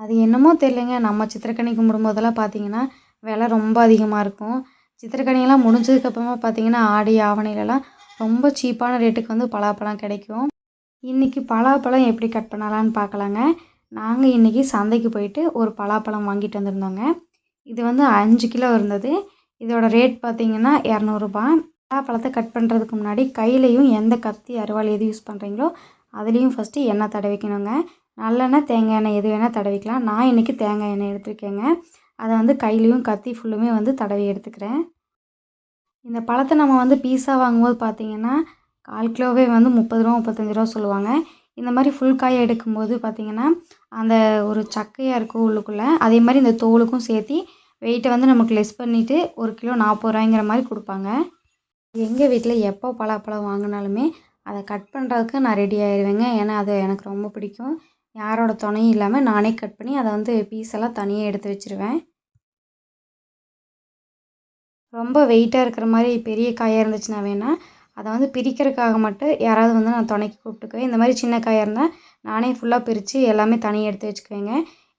அது என்னமோ தெரிலங்க நம்ம சித்திரக்கனி கும்பிடும்போதெல்லாம் பார்த்தீங்கன்னா விலை ரொம்ப அதிகமாக இருக்கும். சித்திரக்கனியெல்லாம் முடிஞ்சதுக்கப்புறமா பார்த்தீங்கன்னா ஆடி ஆவணிலலாம் ரொம்ப சீப்பான ரேட்டுக்கு வந்து பலாப்பழம் கிடைக்கும். இன்றைக்கி பலாப்பழம் எப்படி கட் பண்ணலான்னு பார்க்கலாங்க. நாங்கள் இன்றைக்கி சந்தைக்கு போயிட்டு ஒரு பலாப்பழம் வாங்கிட்டு வந்திருந்தோங்க. இது வந்து அஞ்சு கிலோ இருந்தது. இதோட ரேட் பார்த்திங்கன்னா இரநூறுபா. பலாப்பழத்தை கட் பண்ணுறதுக்கு முன்னாடி கையிலையும் எந்த கத்தி அருவாள் எது யூஸ் பண்ணுறீங்களோ அதுலேயும் ஃபஸ்ட்டு எண்ணெய் தடவிக்கணுங்க. நல்லெண்ணெய் தேங்காய் எண்ணெய் எது வேணால் தடவிக்கலாம். நான் இன்றைக்கி தேங்காய் எண்ணெய் எடுத்துருக்கேங்க. அதை வந்து கையிலையும் கத்தி ஃபுல்லுமே வந்து தடவி எடுத்துக்கிறேன். இந்த பழத்தை நம்ம வந்து பீஸாக வாங்கும்போது பார்த்தீங்கன்னா கால் கிலோவே வந்து முப்பது ரூபா முப்பத்தஞ்சு ரூபா சொல்லுவாங்க. இந்த மாதிரி ஃபுல் காயை எடுக்கும்போது பார்த்திங்கன்னா அந்த ஒரு சக்கையாக இருக்கும் உள்ளுக்குள்ளே. அதே மாதிரி இந்த தோலுக்கும் சேர்த்து வெயிட்டை வந்து நமக்கு லெஸ் பண்ணிவிட்டு ஒரு கிலோ நாற்பது ரூபாய்ங்கிற மாதிரி கொடுப்பாங்க. எங்கள் வீட்டில் எப்போ பலாப்பழம் வாங்கினாலுமே அதை கட் பண்ணுறதுக்கு நான் ரெடி ஆயிடுவேங்க ஏன்னா அது எனக்கு ரொம்ப பிடிக்கும். யாரோட துணையும் இல்லாமல் நானே கட் பண்ணி அதை வந்து பீஸ் எல்லாம் தனியாக எடுத்து வச்சுருவேன். ரொம்ப வெயிட்டாக இருக்கிற மாதிரி பெரிய காயாக இருந்துச்சுன்னா வேணால் அதை வந்து பிரிக்கிறதுக்காக மட்டும் யாராவது வந்து நான் துணைக்கு கூப்பிட்டுக்குவேன். இந்த மாதிரி சின்ன காயாக இருந்தால் நானே ஃபுல்லாக பிரித்து எல்லாமே தனியாக எடுத்து வச்சுக்குவேங்க.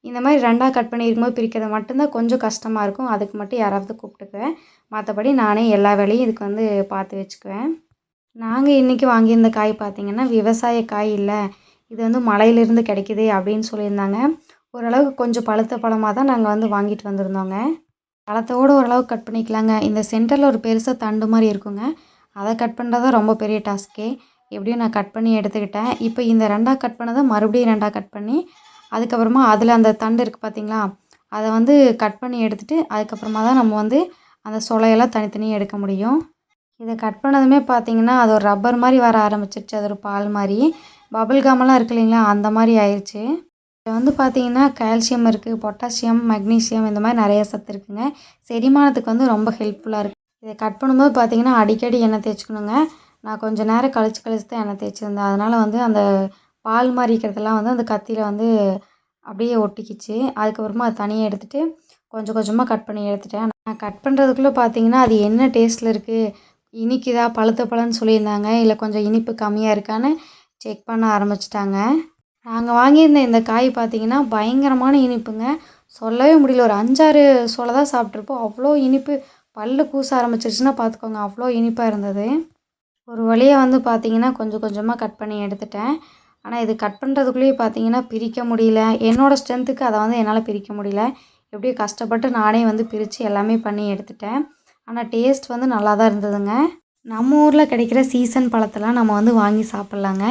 இந்த மாதிரி ரெண்டாக கட் பண்ணியிருக்கும்போது பிரிக்கிறது மட்டும்தான் கொஞ்சம் கஷ்டமாக இருக்கும். அதுக்கு மட்டும் யாராவது கூப்பிட்டுக்குவேன். மற்றபடி நானே எல்லா வேலையும் இதுக்கு வந்து பார்த்து வச்சுக்குவேன். நாங்கள் இன்றைக்கி வாங்கியிருந்த காய் பார்த்திங்கன்னா விவசாய காய் இல்லை. இது வந்து மலையிலேருந்து கிடைக்கிது அப்படின்னு சொல்லியிருந்தாங்க. ஓரளவுக்கு கொஞ்சம் பழுத்த பழமாக தான் நாங்கள் வந்து வாங்கிட்டு வந்திருந்தோங்க. பழத்தோடு ஓரளவுக்கு கட் பண்ணிக்கலாங்க. இந்த சென்டரில் ஒரு பெருசாக தண்டு மாதிரி இருக்குங்க. அதை கட் பண்ணுறது தான் ரொம்ப பெரிய டாஸ்க்கே. எப்படியும் நான் கட் பண்ணி எடுத்துக்கிட்டேன். இப்போ இந்த ரெண்டாக கட் பண்ணதை மறுபடியும் ரெண்டாக கட் பண்ணி அதுக்கப்புறமா அதில் அந்த தண்டு இருக்குது பார்த்தீங்களா அதை வந்து கட் பண்ணி எடுத்துகிட்டு அதுக்கப்புறமா தான் நம்ம வந்து அந்த சொலையெல்லாம் தனித்தனியாக எடுக்க முடியும். இதை கட் பண்ணதுமே பார்த்திங்கன்னா அது ஒரு ரப்பர் மாதிரி வர ஆரம்பிச்சிருச்சு. அது ஒரு பால் மாதிரி. பபிள் காமெல்லாம் இருக்கு இல்லைங்களா? அந்த மாதிரி ஆயிடுச்சு இதில் வந்து பார்த்தீங்கன்னா கால்சியம் இருக்குது பொட்டாசியம் மெக்னீசியம் இந்த மாதிரி நிறைய சத்து இருக்குங்க. செரிமானத்துக்கு வந்து ரொம்ப ஹெல்ப்ஃபுல்லாக இருக்குது இதை கட் பண்ணும்போது பார்த்தீங்கன்னா அடிக்கடி எண்ணெய் தேய்ச்சிக்கணுங்க. நான் கொஞ்சம் நேரம் கழிச்சு கழிச்சு தான் எண்ணெய் தேய்ச்சிருந்தேன். அதனால் வந்து அந்த பால் மாதிரி இருக்கிறதெல்லாம் வந்து அந்த கத்தியில் வந்து அப்படியே ஒட்டிக்கிச்சு. அதுக்கப்புறமா அதை தனியாக எடுத்துகிட்டு கொஞ்சம் கொஞ்சமாக கட் பண்ணி எடுத்துட்டேன். நான் கட் பண்ணுறதுக்குள்ளே பார்த்தீங்கன்னா அது என்ன டேஸ்ட்டில் இருக்குது இனிக்குதா? பழுத்த பழம்னு சொல்லியிருந்தாங்க. இல்லை கொஞ்சம் இனிப்பு கம்மியாக இருக்கான்னு செக் பண்ண ஆரம்பிச்சிட்டாங்க. நாங்கள் வாங்கியிருந்த இந்த காய் பார்த்தீங்கன்னா பயங்கரமான இனிப்புங்க. சொல்லவே முடியல. ஒரு அஞ்சாறு சோளை தான் சாப்பிட்ருப்போம் அவ்வளோ இனிப்பு. பல்லு கூச ஆரம்பிச்சிருச்சுன்னா பார்த்துக்கோங்க அவ்வளோ இனிப்பாக இருந்தது. ஒரு வழியாக வந்து பார்த்தீங்கன்னா கொஞ்சம் கொஞ்சமாக கட் பண்ணி எடுத்துட்டேன். ஆனால் இது கட் பண்ணுறதுக்குள்ளேயே பார்த்தீங்கன்னா பிரிக்க முடியல. என்னோடய ஸ்ட்ரென்த்துக்கு அதை வந்து என்னால் பிரிக்க முடியல. எப்படியோ கஷ்டப்பட்டு நானே வந்து பிரித்து எல்லாமே பண்ணி எடுத்துட்டேன். ஆனால் டேஸ்ட் வந்து நல்லா தான் இருந்ததுங்க. நம்ம ஊரில் கிடைக்கிற சீசன் பழத்தெல்லாம் நம்ம வந்து வாங்கி சாப்பிட்லாங்க.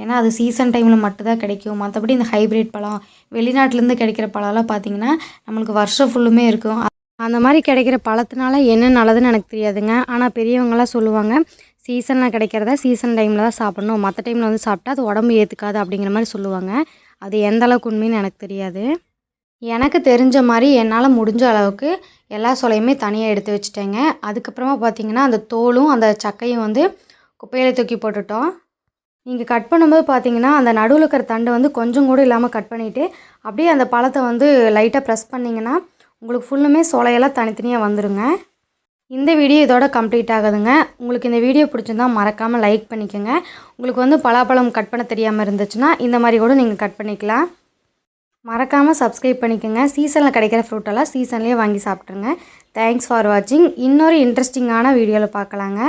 ஏன்னா அது சீசன் டைமில் மட்டும்தான் கிடைக்கும். மற்றபடி இந்த ஹைப்ரிட் பழம் வெளிநாட்டிலேருந்து கிடைக்கிற பழம்லாம் பார்த்திங்கன்னா நம்மளுக்கு வருஷம் ஃபுல்லுமே இருக்கும். அந்த மாதிரி கிடைக்கிற பழத்தினால என்ன நல்லதுன்னு எனக்கு தெரியாதுங்க. ஆனால் பெரியவங்களாம் சொல்லுவாங்க சீசனில் கிடைக்கிறத சீசன் டைமில் தான் சாப்பிட்ணும். மற்ற டைமில் வந்து சாப்பிட்டா அது உடம்பு ஏற்றுக்காது அப்படிங்கிற மாதிரி சொல்லுவாங்க. அது எந்த அளவுக்கு உண்மைன்னு எனக்கு தெரியாது. எனக்கு தெரிஞ்ச மாதிரி என்னால் முடிஞ்ச அளவுக்கு எல்லா சொலையுமே தனியாக எடுத்து வச்சுட்டேங்க. அதுக்கப்புறமா பார்த்தீங்கன்னா அந்த தோலும் அந்த சக்கையும் வந்து குப்பையில் தூக்கி போட்டுட்டோம். நீங்கள் கட் பண்ணும்போது பார்த்தீங்கன்னா அந்த நடுவில் இருக்கிற தண்டு வந்து கொஞ்சம் கூட இல்லாமல் கட் பண்ணிவிட்டு அப்படியே அந்த பழத்தை வந்து லைட்டாக ப்ரெஸ் பண்ணிங்கன்னா உங்களுக்கு ஃபுல்லுமே சொலையெல்லாம் தனித்தனியாக வந்துடுங்க இந்த வீடியோ இதோட கம்ப்ளீட் ஆகுதுங்க. உங்களுக்கு இந்த வீடியோ பிடிச்சிருந்தா மறக்காமல் லைக் பண்ணிக்கோங்க. உங்களுக்கு வந்து பலாப்பழம் கட் பண்ண தெரியாமல் இருந்துச்சுன்னா இந்த மாதிரி கூட நீங்கள் கட் பண்ணிக்கலாம். மறக்காமல் சப்ஸ்கிரைப் பண்ணிக்கோங்க. சீசனில் கிடைக்கிற ஃப்ரூட்டெல்லாம் சீசன்லேயே வாங்கி சாப்பிட்ருங்க தேங்க்ஸ் ஃபார் வாட்சிங் இன்னொரு இன்ட்ரெஸ்டிங்கான வீடியோவில் பார்க்கலாங்க.